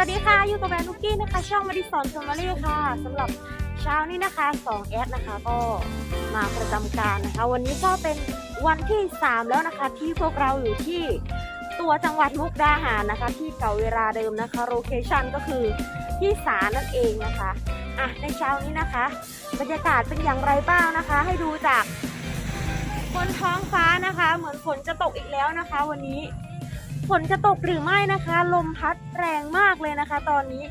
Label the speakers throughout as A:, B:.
A: วัสดีค่ะ อยู่กับแบรนด์นุกกี้นะคะ ช่องมาดิสอนฟมารีค่ะสำหรับเช้านี้นะคะ2แอดนะคะ ก็มาประจำการนะคะ วันนี้ก็เป็นวันที่ 3 แล้วนะคะ ที่พวกเราอยู่ที่ตัวจังหวัดมุกดาหารนะคะ ที่เก่าเวลาเดิมนะคะโลเคชั่นก็คือที่ศาลนั่นเองนะคะอะในเช้านี้นะคะ บรรยากาศเป็นอย่างไรบ้างนะคะ ให้ดูจากบนท้องฟ้านะคะ เหมือนฝนจะตกอีกแล้วนะคะ วันนี้ ฝนจะตกหรือไม่นะคะ ลมพัดแรงมากเลยนะคะ ตอนนี้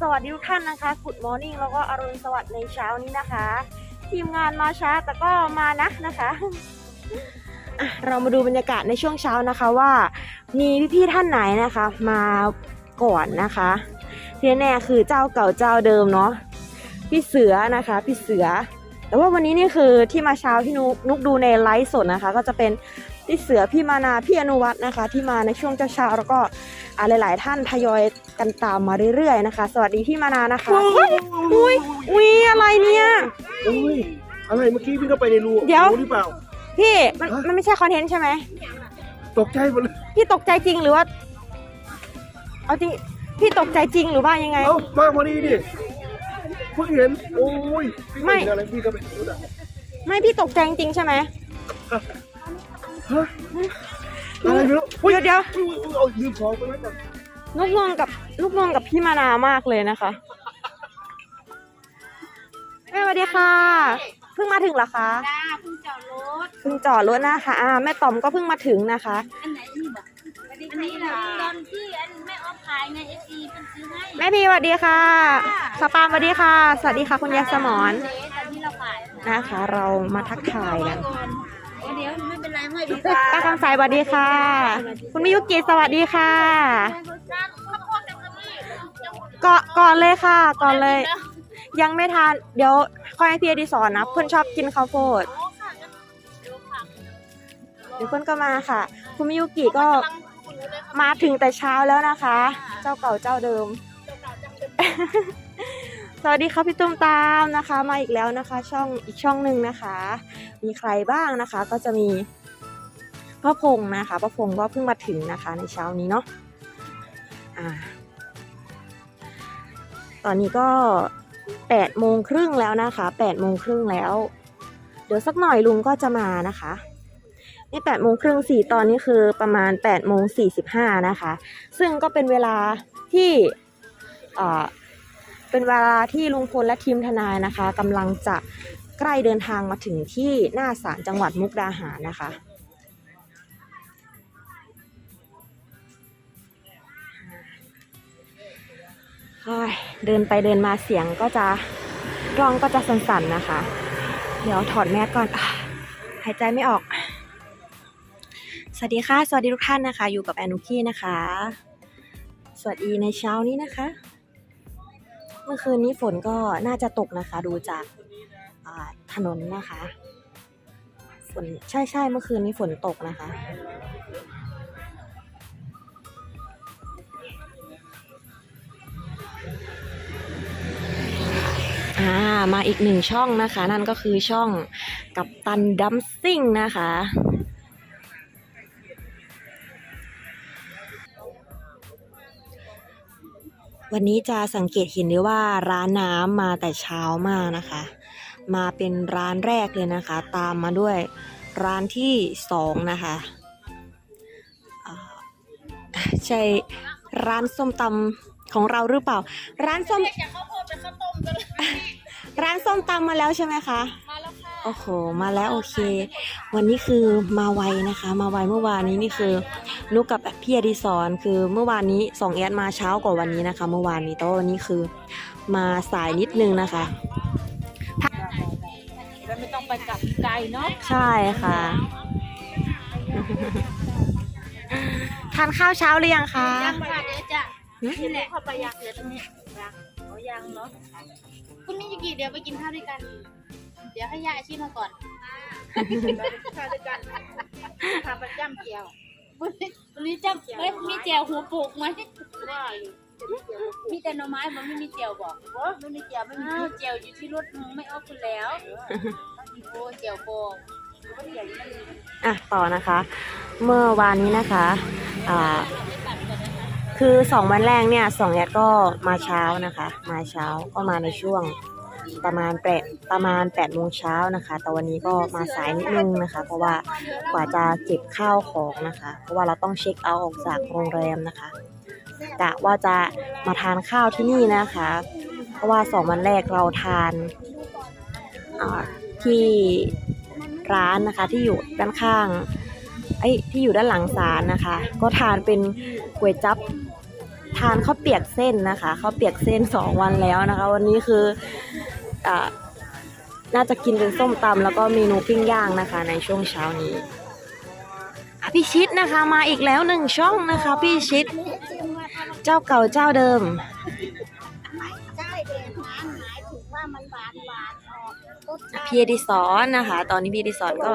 A: สวัสดีทุกท่านนะคะ Good Morning แล้วก็อรุณสวัสดิ์ในเช้านี้นะคะ ทีมงานมาช้าแต่ก็มานะนะคะะเรามาดูบรรยากาศในช่วงเช้านะคะว่า มีพี่ๆท่านไหนนะคะ มาก่อนนะคะที่แน่คือเจ้าเก่าเจ้าเดิมเนาะพี่เสือนะคะพี่เสือ แต่ว่าวันนี้นี่คือที่มาเช้าที่นุกนุกดูในไลฟ์สดนะคะ ก็จะเป็น พี่เสือพี่มานาพี่อนุวัฒน์นะคะ ที่มาในช่วงเช้าๆแล้วก็อ่าหลายๆท่านทยอยกันตามมาเรื่อยๆนะคะ สวัสดีพี่มานานะคะอุ้ยอุ้ยอะไรเนี่ย
B: อุ้ยอะไรเมื่อกี้พี่เข้าไปในรู
A: เดี๋ยว
B: รู้หรือเปล่า
A: พี่มัน
B: ฮะ
A: มันไม่ใช่คอนเทนต์ใช่ไหม
B: ตกใจหมดเลย
A: พี่ตกใจจริงหรือว่าเอาจริงพี่ตกใจจริงหรือว่ายังไง
B: เอ้ามาพอดีดิเพิ่งเห็นโอ้ยพี่
A: ไม่
B: เห็นอะไรพี่ก็ไปรู้อะ
A: ไม่พี่ตกใจจริงๆใช่ไหม
B: ฮะอะไรไม่รู้อุ้ย
A: เดี๋ยวเดี๋ยว
B: อุ้ยอุ้ยเอาลืมของไปไว้ก่อน
A: ลูกงงกับลูกงงกับพี่มานามากเลยนะคะแม่สวัสดีค่ะ เพิ่งมาถึงเหรอคะ
C: จ้าเพิ่งจอดรถ
A: เพิ่งจอดรถนะคะอ่าแม่ต๋อมก็เพิ่งมาถึงนะคะ
C: อันไหนนี่บอกอันนี้แหละตอนที่อันแม่ออฟขายในเอซีเป็นซื้อให้
A: แม่พีสวัสดีค่ะสปามสวัสดีค่ะ สวัสดีค่ะคุณยายสมอน
C: เจ๊ตอนที่เราขาย
A: นะคะ เรามาทักทายกัน
C: ก่อน เดี๋ยวไม่เป็นไรไม่ดี
A: ป้าคำสายสวัสดีค่ะ คุณมิยุกิสวัสดีค่ะเกาะก่อนเลยค่ะ ก่อนเลย ยังไม่ทาน เดี๋ยวค่อยให้พี่อดิสอนนะเพื่อนชอบกินข้าวโพดเดี๋ยวเพื่อนก็มาค่ะ คุณมิยุกิก็มาถึงแต่เช้าแล้วนะคะ เจ้าเก่าเจ้าเดิม สวัสดีค่ะพี่ตุ้มตามนะคะมาอีกแล้วนะคะ ช่องอีกช่องหนึ่งนะคะ มีใครบ้างนะคะ ก็จะมีพ่อพงนะคะพ่อพงก็เพิ่งมาถึงนะคะ ในเช้านี้เนาะอ่า ตอนนี้ก็แปดโมงครึ่งแล้วนะคะแปดโมงครึ่งแล้ว เดี๋ยวสักหน่อยลุงก็จะมานะคะนี่แปดโมงครึ่งสี่ตอนนี้คือประมาณแปดโมงสี่สิบห้านะคะ ซึ่งก็เป็นเวลาที่อ่า เป็นเวลาที่ลุงพลและทีมทนายนะคะกำลังจะใกล้เดินทางมาถึงที่หน้าศาลจังหวัดมุกดาหารนะคะเดินไปเดินมาเสียงก็จะกล้องก็จะสั่นๆนะคะ เดี๋ยวถอดแมสก่อนอหายใจไม่ออก สวัสดีค่ะ สวัสดีทุกท่านนะคะ อยู่กับแอนุกี้นะคะ สวัสดีในเช้านี้นะคะ เมื่อคืนนี้ฝนก็น่าจะตกนะคะ ดูจากาถนนนะคะฝนใช่ใช่เมื่อคืนนี้ฝนตกนะคะ อ่ามาอีกหนึ่งช่องนะคะ นั่นก็คือช่องกับตันดัมซิ่งนะคะ วันนี้จะสังเกตเห็นได้ว่าร้านน้ำมาแต่เช้ามากนะคะ มาเป็นร้านแรกเลยนะคะ ตามมาด้วยร้านที่สองนะคะอ่าใช่ร้านส้มตำของเราหรือเปล่า ร้านส้ม
C: จากข้าวโพดเป็นข้าวต้มกัน
A: ร้านส้มตำมาแล้วใช่ไหมคะ
C: มาแล้วค่ะ
A: โอ้โห มาแล้วโอเค วันนี้คือมาไวนะคะ มาไวเมื่อวานนี้นี่คือนุกกับพี่อดิศรคือเมื่อวานนี้สองแอดมาเช้ากว่าวันนี้นะคะ เมื่อวานนี้แต่ว่าวันนี้คือมาสายนิดนึงนะคะ
C: แล้วไม่ต้องไปกลับไกลเนาะ
A: ใช่ค่ะ ทานข้าวเช้าหรือยังคะ
C: ยังค่ะเดี๋ยวจะ
A: หืม
C: นี่แหละเข้าไปยังเดี๋ยวตรงนี้ยังโอ้ยังเนาะคุณมิจิกิเดี๋ยวไปกินข้าวด้วยกัน เดี๋ยวให้ยาอาชีพมาก่อนข้าวด้วยกันข้าวประจำเจียววันนี้จำเฮ้ยมีเจียวหัวปลูกไหมว่าอยู่มีแต่หน่อไม้มันไม่มีเจียวบอกไม่มีเจียวไม่มีเจียวอยู่ที่รถมึงไม่เอาคุณแล้วโอ้เจียวโบก
A: อะต่อนะคะ เมื่อวานนี้นะคะอ่าคือสองวันแรกเนี่ยสองแอดก็มาเช้านะคะ มาเช้าก็มาในช่วง ประมาณแปดประมาณ8ปดโมงเช้านะคะ แต่วันนี้ก็มาสายนิดนึงนะคะ เพราะว่ากว่าจะเก็บข้าวของนะคะ เพราะว่าเราต้องเช็คเอาออกจากโรงแรมนะคะกะว่าจะมาทานข้าวที่นี่นะคะ เพราะว่าสองวันแรกเราทานที่ร้านนะคะที่อยู่ด้านข้างไอ้ที่อยู่ด้านหลังศาลนะคะ ก็ทานเป็นก๋วยจั๊บทานข้าวเปียกเส้นนะคะข้าวเปียกเส้นสองวันแล้วนะคะ วันนี้คือ น่าจะกินเป็นส้มตำแล้วก็เมนูปิ้งย่างนะคะ ในช่วงเช้านี้พี่ชิดนะคะมาอีกแล้วหนึ่งช่องนะคะ พี่ชิด เจ้าเก่าเจ้าเดิม
B: เด็กน้ำหมายถึงว่ามันหวานหวานออกรสชาติ
A: พี่อดิสอนนะคะ ตอนนี้พี่ดิสอนก็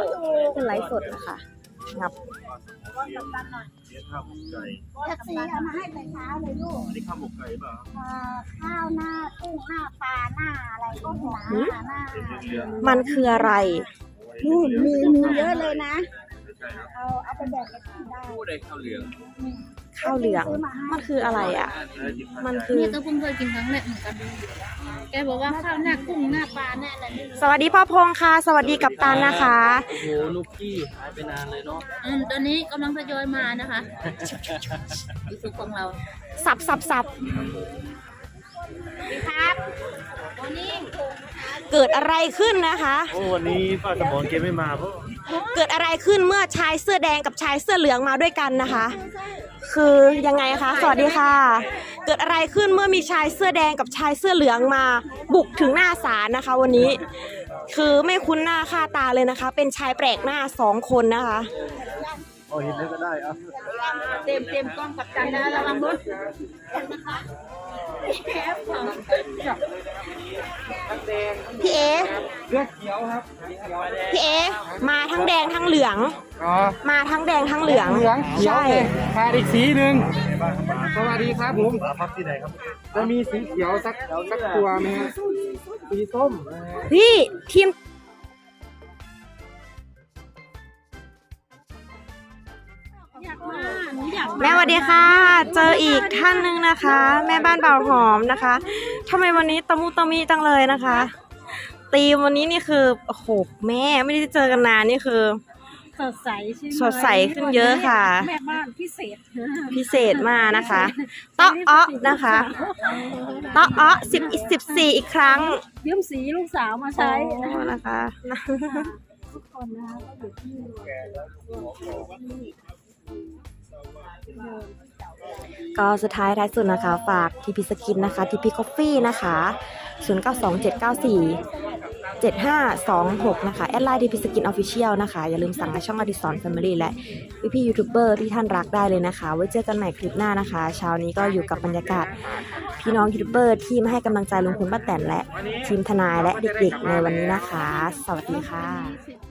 A: ขึ้นไลฟ์สดนะคะงับ
D: เลี้ยงข้าวหมกไก่
B: แท็กซี่เอามาให้แต่เช้าเลยลูก
D: อันนี้ข้าวหมกไก่เปล่า
B: เอ่อข้าวหน้ากุ้งหน้าปลาหน้าอะไรก็หนาหน้า
D: เป็นเรือ
A: มันคืออะไร
B: นู่นมีมีเยอะเลยนะ
D: ไม่ใช่ครับ
B: เอาเอาไปแบ่งกันกินได้
D: ผู้ใดข้าวเหลือง
A: ข้าวเหลือง
B: ซื้อมาให้
A: มันคืออะไรอะ
D: แล้วหยิบ
A: มัน
D: ข้าว
A: คือ
C: เนี่ยก็เพิ่งเคยกินครั้งแรกเหมือนกันแกบอกว่าข้าวหน้ากุ้งหน้าปลาหน้าอะไรไม่รู้
A: สวัสดีพ่อพงษ์ค่ะ สวัสดีกับตันนะคะ
E: โอ้โหนุกกี้หายไปนานเลยเนาะ
C: อืมตอนนี้กำลังทยอยมานะคะยูทูบของเรา
A: สับสับสับ
C: ครับวันนี้
A: เกิดอะไรขึ้นนะคะ
D: โอ้วันนี้ป้าสมรเกไม่มาเพราะ
A: เกิดอะไรขึ้นเมื่อชายเสื้อแดงกับชายเสื้อเหลืองมาด้วยกันนะคะ คือยังไงคะ สวัสดีค่ะ เกิดอะไรขึ้นเมื่อมีชายเสื้อแดงกับชายเสื้อเหลืองมา บุกถึงหน้าศาลนะคะ วันนี้ คือไม่คุ้นหน้าค่าตาเลยนะคะ เป็นชายแปลกหน้าสองคนนะคะ
D: โอ้เห็นแล้วก็ได้เอะ
C: เต็มเต็มกล้องกับจันนะระวังรถ
A: พี่เอ
E: เลือดเขียวครับ
A: พี่เอ มาทั้งแดงทั้งเหลือง
E: อ๋อ
A: มาทั้งแดงทั้งเหลือง
E: เหลืองเขียว
A: ใช่
E: เลยขาดอีกสีหนึ่งสวัสดีครับผม
D: มาพักที่ไหนครับ
E: จะมีสีเขียวสักสักตัวไหมฮะสีส้มนะฮะ
A: พี่ทีม
C: อยากมาหนูอยาก
A: แม่สวัสดีค่ะ เจออีกท่านหนึ่งนะคะ แม่บ้านเบาหอมนะคะทำไมวันนี้ตะมุตะมิจังเลยนะคะตีมวันนี้นี่คือโอ้โหแม่ไม่ได้เจอกันนานนี่คือ
B: สดใสใช่ไหม
A: สดใสขึ้นเยอะค่ะ
B: แม่บ้านพิเศษ
A: พิเศษมากนะคะเตาะเอ้อนะคะเตาะเอ้อสิบสิบสี่อีกครั้ง
B: ยืมสีลูกสาวมาใช้
A: โอ้นะคะ
B: ทุกคนนะคะก็อยู่ที่
A: ก็สุดท้ายท้ายสุดนะคะ ฝากทีพีสกินนะคะทีพีคอฟฟี่นะคะ 0 9 2 7 9 4 7 5 2 6 นะคะ แอดไลน์ทีพีสกินออฟฟิเชียลนะคะ อย่าลืมสั่งในช่องอดิสรแฟมิลี่และพี่พี่ยูทูบเบอร์ที่ท่านรักได้เลยนะคะ ไว้เจอกันใหม่คลิปหน้านะคะ เช้านี้ก็อยู่กับบรรยากาศ พี่น้องยูทูบเบอร์ที่มาให้กำลังใจลุงพลป้าแตนและทีมทนายและเด็กๆในวันนี้นะคะ สวัสดีค่ะ